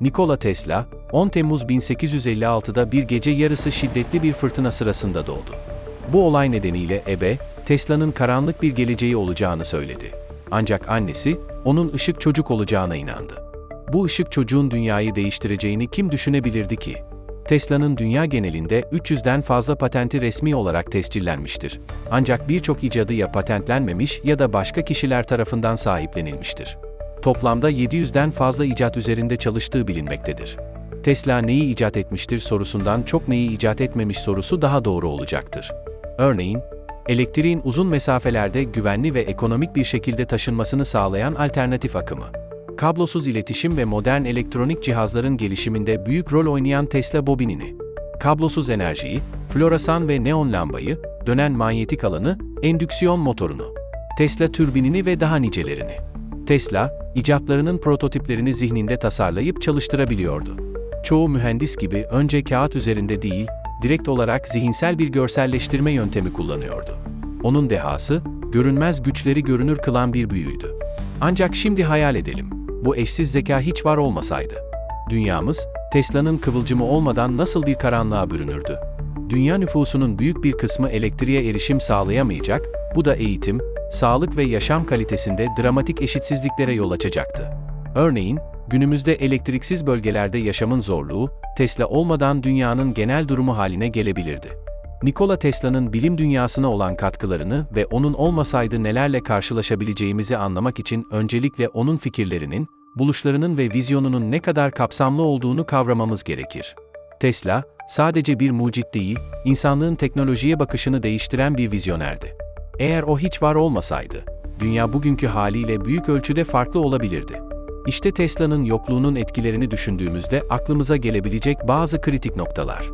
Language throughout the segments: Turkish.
Nikola Tesla, 10 Temmuz 1856'da bir gece yarısı şiddetli bir fırtına sırasında doğdu. Bu olay nedeniyle ebe, Tesla'nın karanlık bir geleceği olacağını söyledi. Ancak annesi, onun ışık çocuk olacağına inandı. Bu ışık çocuğun dünyayı değiştireceğini kim düşünebilirdi ki? Tesla'nın dünya genelinde 300'den fazla patenti resmi olarak tescillenmiştir. Ancak birçok icadı ya patentlenmemiş ya da başka kişiler tarafından sahiplenilmiştir. Toplamda 700'den fazla icat üzerinde çalıştığı bilinmektedir. Tesla neyi icat etmiştir sorusundan çok neyi icat etmemiş sorusu daha doğru olacaktır. Örneğin, elektriğin uzun mesafelerde güvenli ve ekonomik bir şekilde taşınmasını sağlayan alternatif akımı. Kablosuz iletişim ve modern elektronik cihazların gelişiminde büyük rol oynayan Tesla bobinini. Kablosuz enerjiyi, floresan ve neon lambayı, dönen manyetik alanı, endüksiyon motorunu. Tesla türbinini ve daha nicelerini. Tesla, icatlarının prototiplerini zihninde tasarlayıp çalıştırabiliyordu. Çoğu mühendis gibi önce kağıt üzerinde değil, direkt olarak zihinsel bir görselleştirme yöntemi kullanıyordu. Onun dehası, görünmez güçleri görünür kılan bir büyüydü. Ancak şimdi hayal edelim, bu eşsiz zeka hiç var olmasaydı. Dünyamız, Tesla'nın kıvılcımı olmadan nasıl bir karanlığa bürünürdü? Dünya nüfusunun büyük bir kısmı elektriğe erişim sağlayamayacak, bu da eğitim, sağlık ve yaşam kalitesinde dramatik eşitsizliklere yol açacaktı. Örneğin, günümüzde elektriksiz bölgelerde yaşamın zorluğu, Tesla olmadan dünyanın genel durumu haline gelebilirdi. Nikola Tesla'nın bilim dünyasına olan katkılarını ve onun olmasaydı nelerle karşılaşabileceğimizi anlamak için öncelikle onun fikirlerinin, buluşlarının ve vizyonunun ne kadar kapsamlı olduğunu kavramamız gerekir. Tesla, sadece bir mucit değil, insanlığın teknolojiye bakışını değiştiren bir vizyonerdi. Eğer o hiç var olmasaydı, dünya bugünkü haliyle büyük ölçüde farklı olabilirdi. İşte Tesla'nın yokluğunun etkilerini düşündüğümüzde aklımıza gelebilecek bazı kritik noktalar.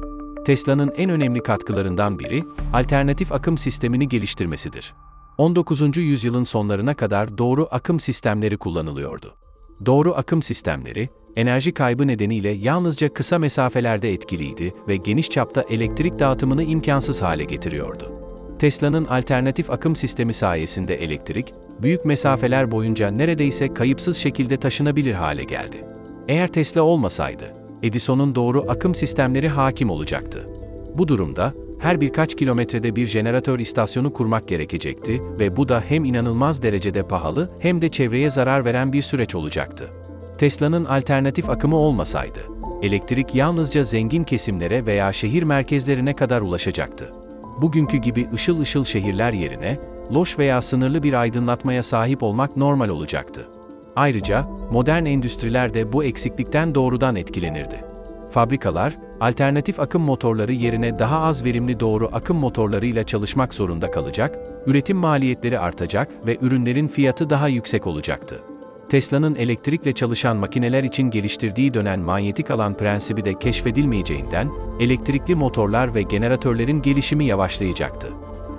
Tesla'nın en önemli katkılarından biri, alternatif akım sistemini geliştirmesidir. 19. yüzyılın sonlarına kadar doğru akım sistemleri kullanılıyordu. Doğru akım sistemleri, enerji kaybı nedeniyle yalnızca kısa mesafelerde etkiliydi ve geniş çapta elektrik dağıtımını imkansız hale getiriyordu. Tesla'nın alternatif akım sistemi sayesinde elektrik, büyük mesafeler boyunca neredeyse kayıpsız şekilde taşınabilir hale geldi. Eğer Tesla olmasaydı, Edison'un doğru akım sistemleri hakim olacaktı. Bu durumda, her birkaç kilometrede bir jeneratör istasyonu kurmak gerekecekti ve bu da hem inanılmaz derecede pahalı hem de çevreye zarar veren bir süreç olacaktı. Tesla'nın alternatif akımı olmasaydı, elektrik yalnızca zengin kesimlere veya şehir merkezlerine kadar ulaşacaktı. Bugünkü gibi ışıl ışıl şehirler yerine, loş veya sınırlı bir aydınlatmaya sahip olmak normal olacaktı. Ayrıca, modern endüstriler de bu eksiklikten doğrudan etkilenirdi. Fabrikalar, alternatif akım motorları yerine daha az verimli doğru akım motorlarıyla çalışmak zorunda kalacak, üretim maliyetleri artacak ve ürünlerin fiyatı daha yüksek olacaktı. Tesla'nın elektrikle çalışan makineler için geliştirdiği dönen manyetik alan prensibi de keşfedilmeyeceğinden, elektrikli motorlar ve generatörlerin gelişimi yavaşlayacaktı.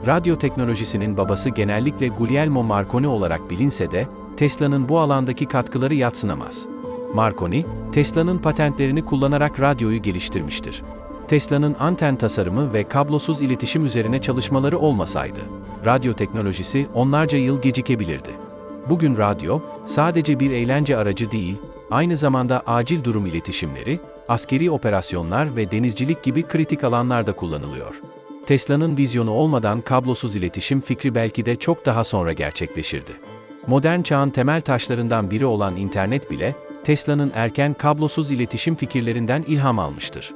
Radyo teknolojisinin babası genellikle Guglielmo Marconi olarak bilinse de, Tesla'nın bu alandaki katkıları yatsınamaz. Marconi, Tesla'nın patentlerini kullanarak radyoyu geliştirmiştir. Tesla'nın anten tasarımı ve kablosuz iletişim üzerine çalışmaları olmasaydı, radyo teknolojisi onlarca yıl gecikebilirdi. Bugün radyo, sadece bir eğlence aracı değil, aynı zamanda acil durum iletişimleri, askeri operasyonlar ve denizcilik gibi kritik alanlarda kullanılıyor. Tesla'nın vizyonu olmadan kablosuz iletişim fikri belki de çok daha sonra gerçekleşirdi. Modern çağın temel taşlarından biri olan internet bile, Tesla'nın erken kablosuz iletişim fikirlerinden ilham almıştır.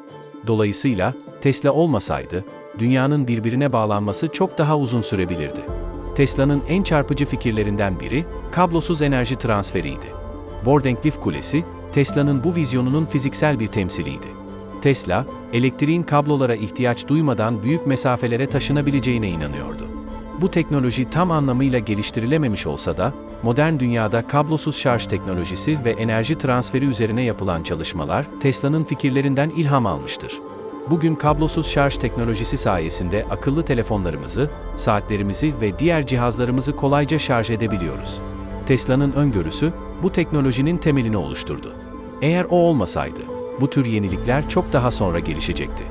Dolayısıyla, Tesla olmasaydı, dünyanın birbirine bağlanması çok daha uzun sürebilirdi. Tesla'nın en çarpıcı fikirlerinden biri, kablosuz enerji transferiydi. Bordenkliff Kulesi, Tesla'nın bu vizyonunun fiziksel bir temsiliydi. Tesla, elektriğin kablolara ihtiyaç duymadan büyük mesafelere taşınabileceğine inanıyordu. Bu teknoloji tam anlamıyla geliştirilememiş olsa da, modern dünyada kablosuz şarj teknolojisi ve enerji transferi üzerine yapılan çalışmalar, Tesla'nın fikirlerinden ilham almıştır. Bugün kablosuz şarj teknolojisi sayesinde akıllı telefonlarımızı, saatlerimizi ve diğer cihazlarımızı kolayca şarj edebiliyoruz. Tesla'nın öngörüsü, bu teknolojinin temelini oluşturdu. Eğer o olmasaydı, bu tür yenilikler çok daha sonra gelişecekti.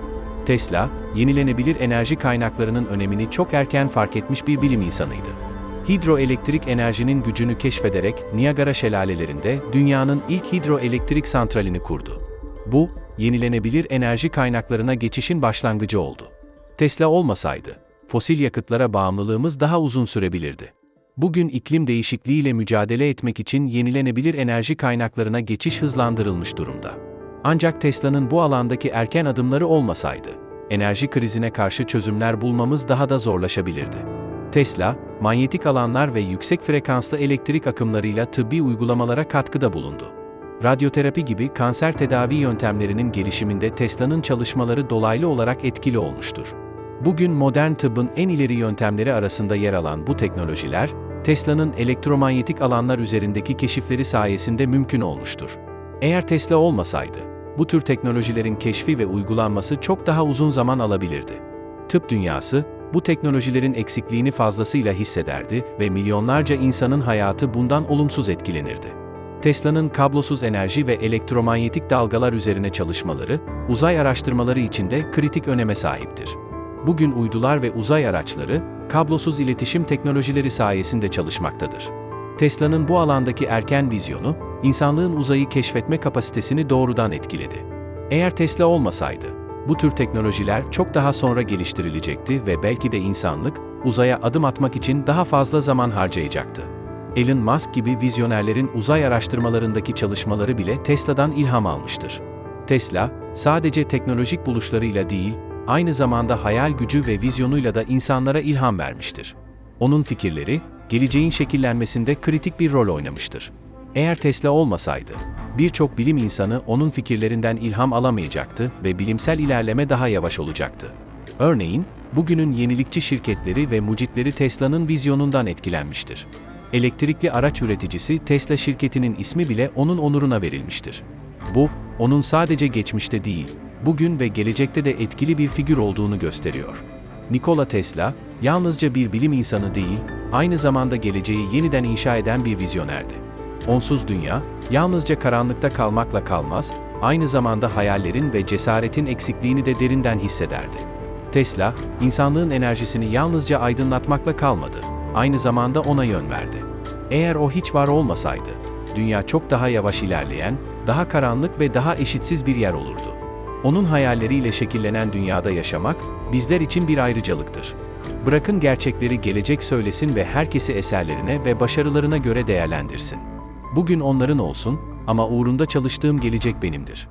Tesla, yenilenebilir enerji kaynaklarının önemini çok erken fark etmiş bir bilim insanıydı. hidroelektrik enerjinin gücünü keşfederek Niagara şelalelerinde dünyanın ilk hidroelektrik santralini kurdu. Bu, yenilenebilir enerji kaynaklarına geçişin başlangıcı oldu. Tesla olmasaydı, fosil yakıtlara bağımlılığımız daha uzun sürebilirdi. Bugün iklim değişikliğiyle mücadele etmek için yenilenebilir enerji kaynaklarına geçiş hızlandırılmış durumda. Ancak Tesla'nın bu alandaki erken adımları olmasaydı, enerji krizine karşı çözümler bulmamız daha da zorlaşabilirdi. Tesla, manyetik alanlar ve yüksek frekanslı elektrik akımlarıyla tıbbi uygulamalara katkıda bulundu. Radyoterapi gibi kanser tedavi yöntemlerinin gelişiminde Tesla'nın çalışmaları dolaylı olarak etkili olmuştur. Bugün modern tıbbın en ileri yöntemleri arasında yer alan bu teknolojiler, Tesla'nın elektromanyetik alanlar üzerindeki keşifleri sayesinde mümkün olmuştur. Eğer Tesla olmasaydı, bu tür teknolojilerin keşfi ve uygulanması çok daha uzun zaman alabilirdi. Tıp dünyası, bu teknolojilerin eksikliğini fazlasıyla hissederdi ve milyonlarca insanın hayatı bundan olumsuz etkilenirdi. Tesla'nın kablosuz enerji ve elektromanyetik dalgalar üzerine çalışmaları, uzay araştırmaları için de kritik öneme sahiptir. Bugün uydular ve uzay araçları, kablosuz iletişim teknolojileri sayesinde çalışmaktadır. Tesla'nın bu alandaki erken vizyonu, insanlığın uzayı keşfetme kapasitesini doğrudan etkiledi. Eğer Tesla olmasaydı, bu tür teknolojiler çok daha sonra geliştirilecekti ve belki de insanlık, uzaya adım atmak için daha fazla zaman harcayacaktı. Elon Musk gibi vizyonerlerin uzay araştırmalarındaki çalışmaları bile Tesla'dan ilham almıştır. Tesla, sadece teknolojik buluşlarıyla değil, aynı zamanda hayal gücü ve vizyonuyla da insanlara ilham vermiştir. Onun fikirleri, geleceğin şekillenmesinde kritik bir rol oynamıştır. Eğer Tesla olmasaydı, birçok bilim insanı onun fikirlerinden ilham alamayacaktı ve bilimsel ilerleme daha yavaş olacaktı. Örneğin, bugünün yenilikçi şirketleri ve mucitleri Tesla'nın vizyonundan etkilenmiştir. Elektrikli araç üreticisi Tesla şirketinin ismi bile onun onuruna verilmiştir. Bu, onun sadece geçmişte değil, bugün ve gelecekte de etkili bir figür olduğunu gösteriyor. Nikola Tesla, yalnızca bir bilim insanı değil, aynı zamanda geleceği yeniden inşa eden bir vizyonerdi. Onsuz dünya, yalnızca karanlıkta kalmakla kalmaz, aynı zamanda hayallerin ve cesaretin eksikliğini de derinden hissederdi. Tesla, insanlığın enerjisini yalnızca aydınlatmakla kalmadı, aynı zamanda ona yön verdi. Eğer o hiç var olmasaydı, dünya çok daha yavaş ilerleyen, daha karanlık ve daha eşitsiz bir yer olurdu. Onun hayalleriyle şekillenen dünyada yaşamak, bizler için bir ayrıcalıktır. Bırakın gerçekleri gelecek söylesin ve herkesi eserlerine ve başarılarına göre değerlendirsin. Bugün onların olsun ama uğrunda çalıştığım gelecek benimdir.